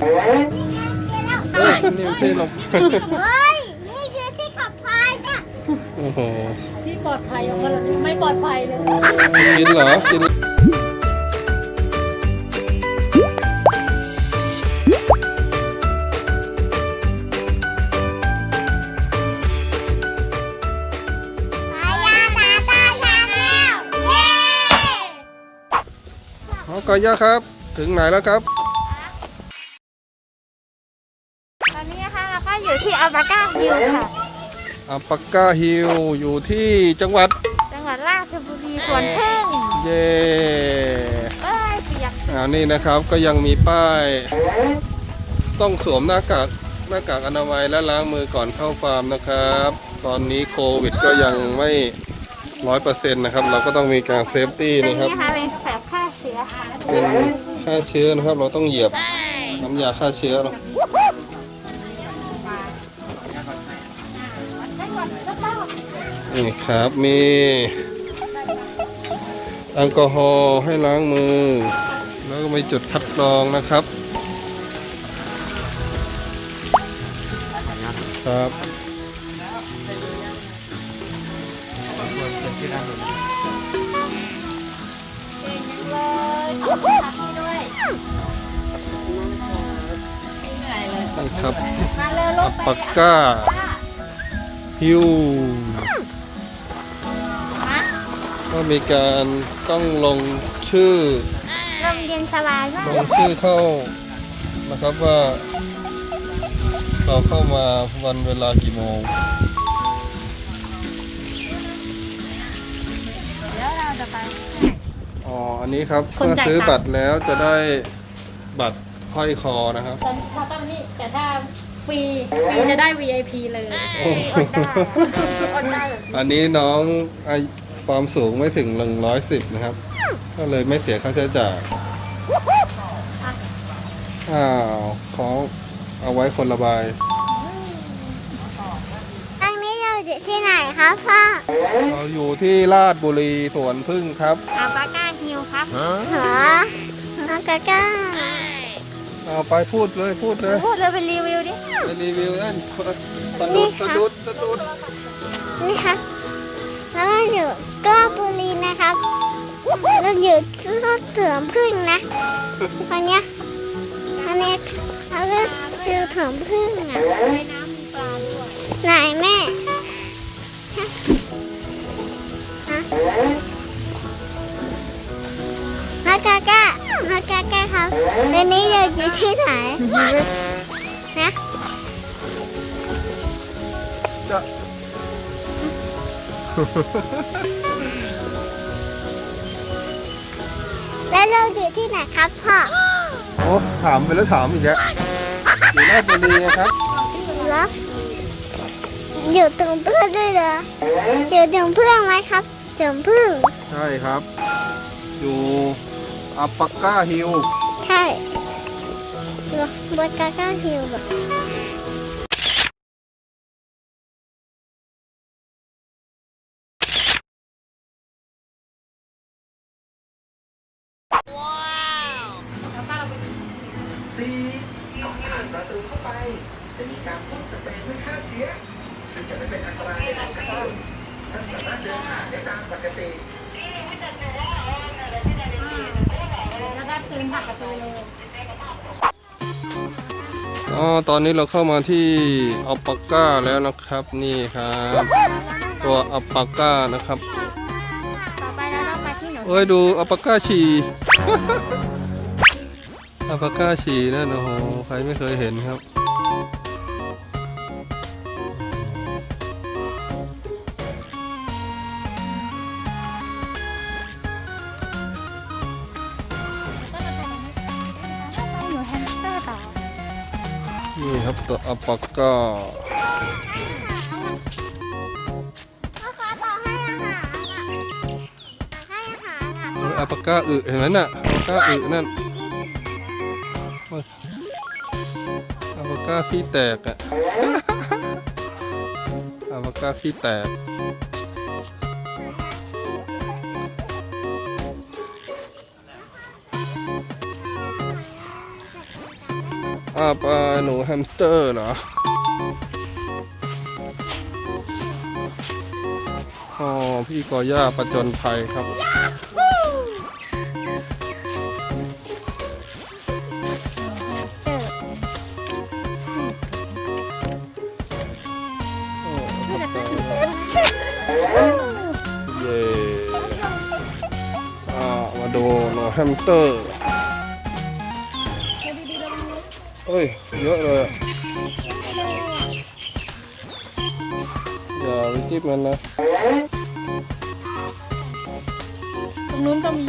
เฮ้ยนี่มันที่ลงเฮ้ย นี่คือที่ขับพายจ้ะโอ้โหที่ปลอดภัยของมันไม่ปลอดภัยเลยกินเหรอกินพายาตตาชาแนลเย้เอากอย่าครับ ถึงไหนแล้วครับ ที่อัลปาก้าฮิลค่ะ อัปปากกาฮิลอยู่ที่จังหวัด จังหวัดราชบุรีสวนพึ่งเย่เอ้ยเปียกอ่านี่นะครับก็ยังมีป้าย ต้องสวมหน้ากากหน้ากากอนามัยและล้างมือก่อนเข้าฟาร์มนะครับ ตอนนี้โควิดก็ยังไม่ร้อยเปอร์เซ็นต์นะครับ เราก็ต้องมีการเซฟตี้เป็นนะครับ นี่ค่ะเป็นแบบฆ่าเชื้อค่ะเป็นฆ่าเชื้อนะครับ เราต้องเหยียบน้ำยาฆ่าเชื้อเนอะ นี่ครับมีแอลกอฮอล์ให้ล้างมือ แล้วก็มีจุดคัดกรองนะครับ ครับเลยขอบคุณค่ะพี่ด้วยนะครับ มาเลยลอังปไปปากก้า ฮิวก็มีการต้องลงชื่อลมเย็นสบายมากลงชื่อเข้านะครับว่า เราเข้ามาวันเวลากี่โมง เดี๋ยวเราจะไป อ๋อ อันนี้ครับคนเมื่อจ่ายซื้อตังค์บัตรแล้วจะได้บัตรห้อยคอนะครับ ตอนถ้าต้องนี่แต่ถ้า ฟรีฟรีจะได้ VIP เลยอดได้อดได้แบบนี้อันนี้น้องอายุความสูงไม่ถึง 110 นะครับ ก็เลยไม่เสียค่าใช้จ่ายอ้าวของเอาไว้คนละใบอันนี้เราอยู่ที่ไหนครับพ่อเราอยู่ที่ลาดบุรีสวนพึ่งครับอัลปาก้าฮิลครับ เหรออัลปาก้า เอาไปพูดเลยพูดเลยพูดเลยไปรีวิวดิไปรีวิวนั่นสะดุดสะดุดสะดุดนี่ครับแล้วเราอยู่กล้าบุรีนะครับเราอยู่ที่รถเถื่อมพึ่งนะอันเนี้ยอันเนี้ยเราก็คือเถื่อมพึ่งอะในน้ำมีปลาด้วยไหนแม่ฮะฮะฮักกา ก้าฮักกาก้าครับตอนนี้เราอยู่ที่ไหนนะจะแล้วเราอยู่ที่ไหนครับพ่อ โอ้ถามไปแล้วถามอีกแล้วอยู่ลาดบุรีนะครับเหรออยู่ตรงเพื่อนด้วยเหรออยู่ตรงเพื่อนไหมครับตรงพึ่งใช่ครับ อยู่ อัปปากก้าฮิลใช่เหรอเบอร์กาก้าฮิลแบบสี่ก่อนผ่านประตูเข้าไป จะมีการพ่นสเปรย์ด้วยฆ่าเชื้อซึ่งจะไม่เป็นอันตรายต่อท่านท่านสามารถเดินผ่านได้ตามปกติ แล้วก็ซื้อผักประตูเลยอ๋อตอนนี้เราเข้ามาที่อัปปากก้าแล้วนะครับนี่ครับ ตัวอัปปากก้านะครับต่อไปเราต้องไปที่หนูเอ้ยดูอัปปากก้าฉี่ อัปปากก้าฉี่นั่นโอ้โหใครไม่เคยเห็นครับ ครับตัวอัปปากก้าพ่อคะต่อให้อาหารอะให้อาหารอะอัปปาก้าอึเห็นไหมน่ะอัปปาก้าอึนั่นอัปปาก้าขี้แตกอะอัปปากก้าขี้แตก อาปลาหนูแฮมสเตอร์เหรอ อ๋อ พี่กอย่าประจนภัยครับ เย้อ่ามาดูหนูแฮมสเตอร์ เฮ้ย เยอะเลยอะอย่าไปจิ้มมันนะ ตรงนู้นก็มี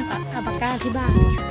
านปักอาปาก้าที่บ้านไม่เห็น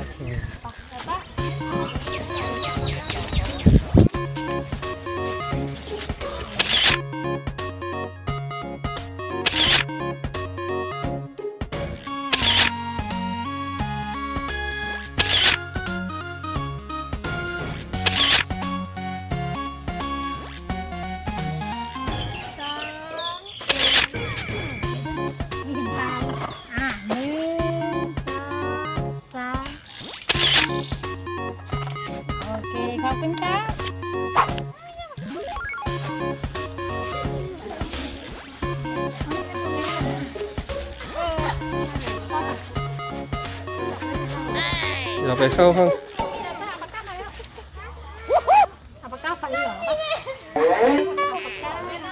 ไปเข้าข้างอาปากกาไรเ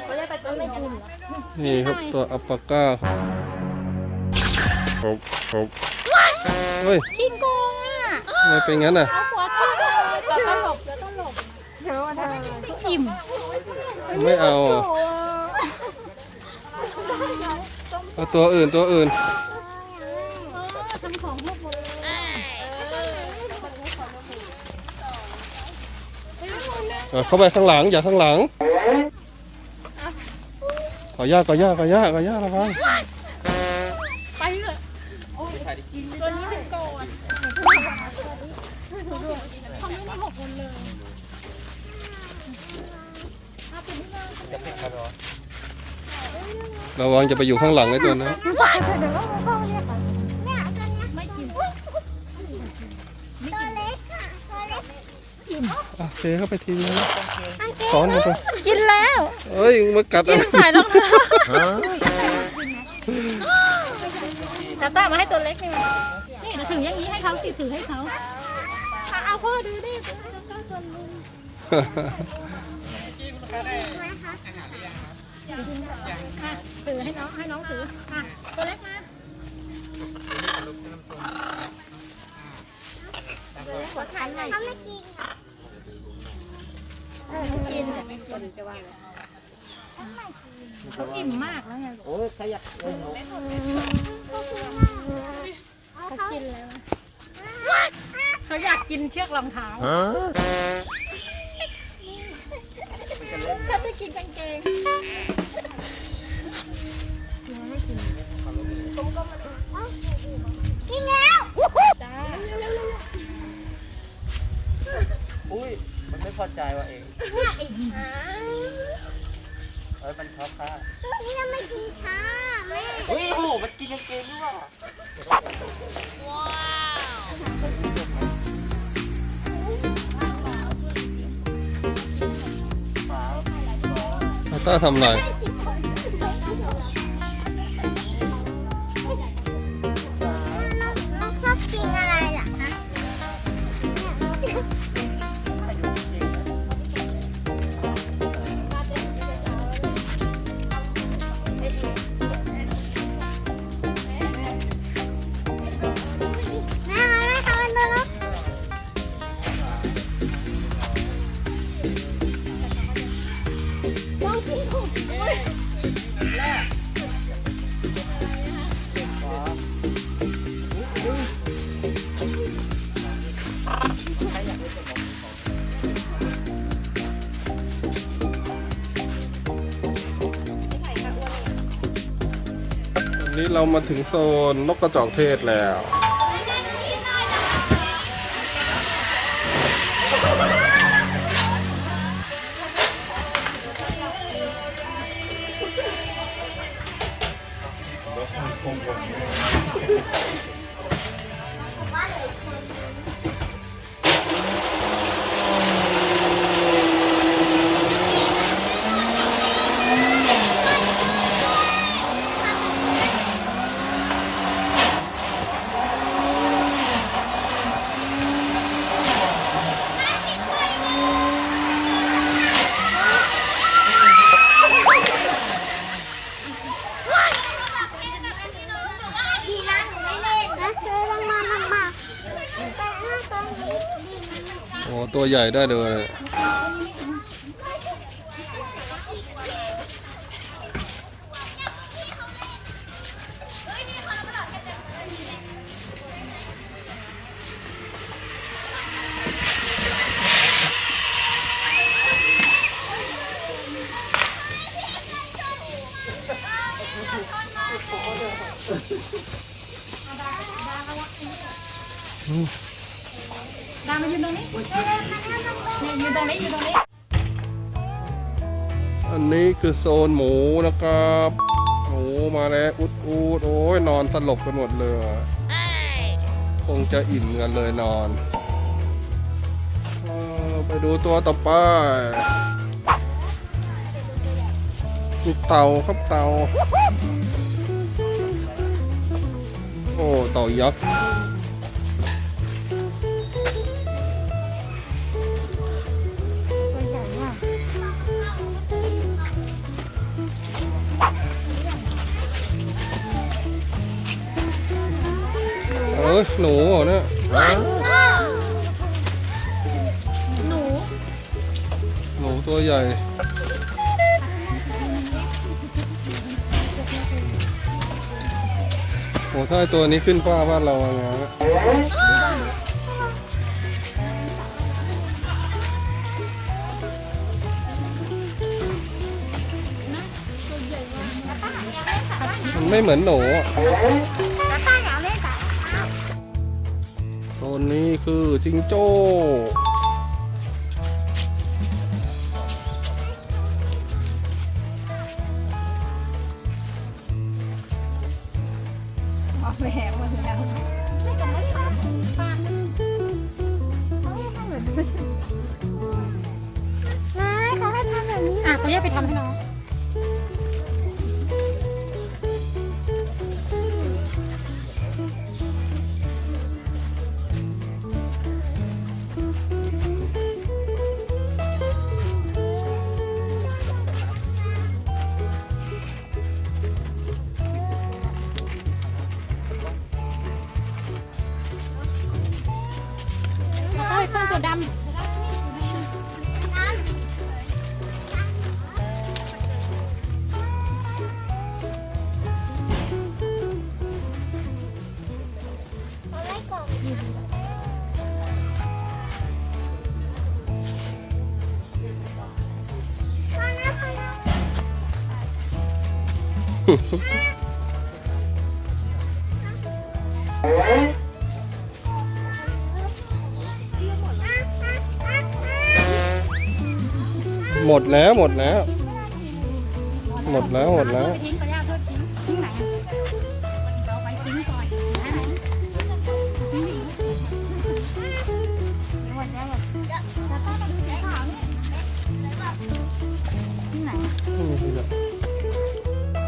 ขาได้ไปต้านี่ครับตัวอัปปาก้าครับครับเฮ้ยขี้โกงอะไม่เป็นงั้นอะหัวทิ้งเลยเราต้องหลบเราต้องหลบเดี๋ยวนะอิ่ม ไม่เอาเอาตัวอื่นตัวอื่น ทำของพวกหมดเลย เอาเข้าไปข้างหลังอย่าข้างหลังขอย่าขอย่าขอย่าขอย่าระวังไปเถอะตัวนี้เป็นก่อนทำไม่ได้หกคนเลยระวังจะไปอยู่ข้างหลังไอ้ตัวนั้น อะเทเข้าไปทีนึงมันกินซ้อนกันไปกินแล้วเอ้ยมากัดกิอะนไรใส่รองเท้าตาตามาให้ตัวเล็กนี่มานี่เดี๋ยวถืออย่างนี้ให้เขาสิถือให้เขาเอาเอาพ่อดูดิตาตาตัวนึงไหมคะอะถือให้น้องให้น้องถืออะตัวเล็กมาหัวขาดเขาไม่กินอะ กินแต่ไม่กินจะว่าเลยเขาอิ่มมากแล้วไงโอ้ยขยักเล่นหนูเขากินแล้วเขาอยากกินเชือกรองเท้าฉันจะกินกางเกงกินแล้วจ้าอุ้ยมัน ไม่พอใจว่ะเองเอ้ยมันชอบค่ะตัวนี้ยังไม่กินช้าแม่เฮ้ยโอ้โหมันกินกางเกงด้วยว่ะต้าทำอะไร เรามาถึงโซนนกกระจอกเทศแล้ว ตัวใหญ่ได้เลย คือโซนหมูนะครับหมูมาแล้วอุดอุดโอ้ยนอนสลบกันหมดเลยคงจะอิ่มกันเลยนอนออไปดูตัวต่อไปมีเต่าครับเต่าโอ้เต่ายักษ์ เอ้ยหนูเหรอเนี่ยหนูหนูตัวใหญ่ โอ้ถ้าไอ้ตัวนี้ขึ้นฟ้าบ้านเราอะไงฮะมันไม่เหมือนหนูอะ ตัวนี้คือจิงโจ้เอาแหวกมาแล้วไม่เขาให้ทำแบบนี้อะเขาแยกไปทำให้น้อง ดำ หมดแล้วหมดแล้ว หมดแล้วหมดแล้ว ทิ้งไปย่าเพื่อทิ้งทิ้งไหนเอาไปทิ้งก่อนไหนไหนทิ้งดิหมดแล้วหมดแล้วป้ามาดูสีขาวเนี่ยทิ้งไหน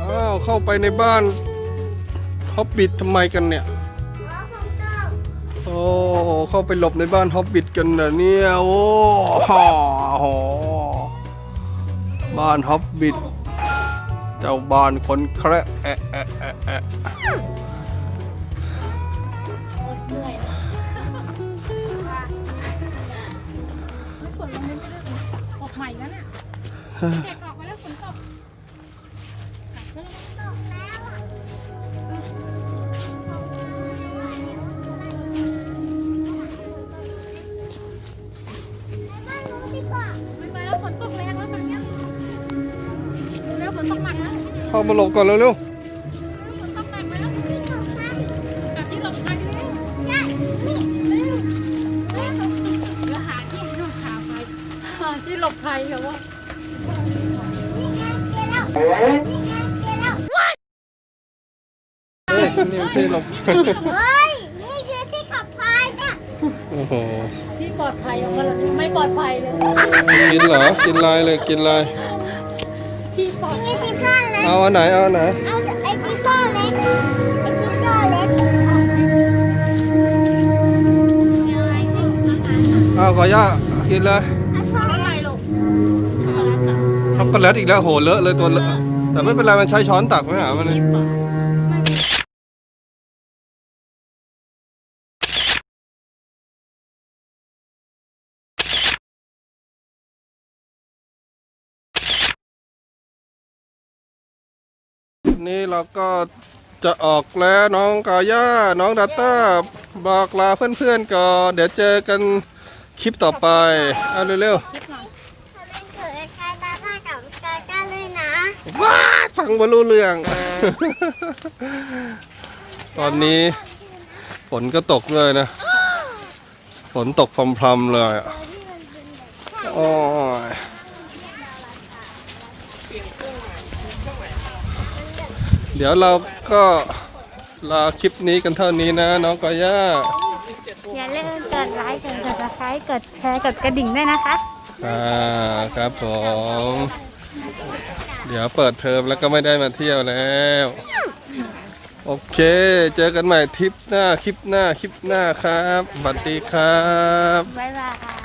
อ้าวเข้าไปในบ้านฮอบบิททำไมกันเนี่ยโอ้เข้าไปหลบในบ้านฮอบบิทกันนะเนี่ยโอ้ฮ่าโห บ้านฮอบบิทเจ้าบ้านคนแคระแอะแอะแอะแอะเหนื่อยไม่ฝนลงไม่ได้เลยออกใหม่แล้วน่ะแดดออกไปแล้วฝนตกหนก็ลยตกแล้วอะไปบ้านนู้นดีกว่าไปแล้วฝนตกแล้ว นตกหนัข้ามาหลบก่อนเร็วเนตกนักนะแบบที่หลบทันเร็เร็วเร็วเดี๋ยวหาที่หลบหาไปหาที่หลบภัยเดี๋ยวว่า ๆเฮ้ยนี่มันที่หลบ โอ้โหที่ปลอดภัยเอามาไม่ปลอดภัยเลย กินเหรอ กินลายเลย กินลาย ที่ปลอดนี่ที่พ่อเล็กเอาอันไหนเอาอันไหนเอาไอ้ที่พ่อเล็กไอ้ที่พ่อเล็กเอาขอย่ากินเลยเอาพ่อรถเล็อะไรกลูกช็อกโกแลตอีกแล้วโหเลอะเลยตัวเลอะแต่ไม่เป็นไรมันใช้ช้อนตักไม่หามันเลย นี่เราก็จะออกแล้วน้องกาย่า น้องดาต้าบอกลาเพื่อนๆก่อนเดี๋ยวเจอกันคลิปต่อไป เอาเร็วชิปหน่อยเขาเล่นเกิดคล้ายๆดาต้ากับกาก้าเลยนะ ๆ ว้าฟังบรรู้เรื่อง ตอนนี้ฝนก็ตกเลยนะ ฝนตกพรำๆเลยอะโอ้ย เดี๋ยวเราก็ลาคลิปนี้กันเท่านี้นะ น้องกอย่าอย่าลืมกดไลค์กด subscribe กดแชร์กดกระดิ่งด้วยนะคะอ่าครับผมเดี๋ยวเปิดเทอมแล้วก็ไม่ได้มาเที่ยวแล้ว โอเค เจอกันใหม่ทริปหน้าคลิปหน้าคลิปหน้าครับสวัสดีครับ บ๊ายบาย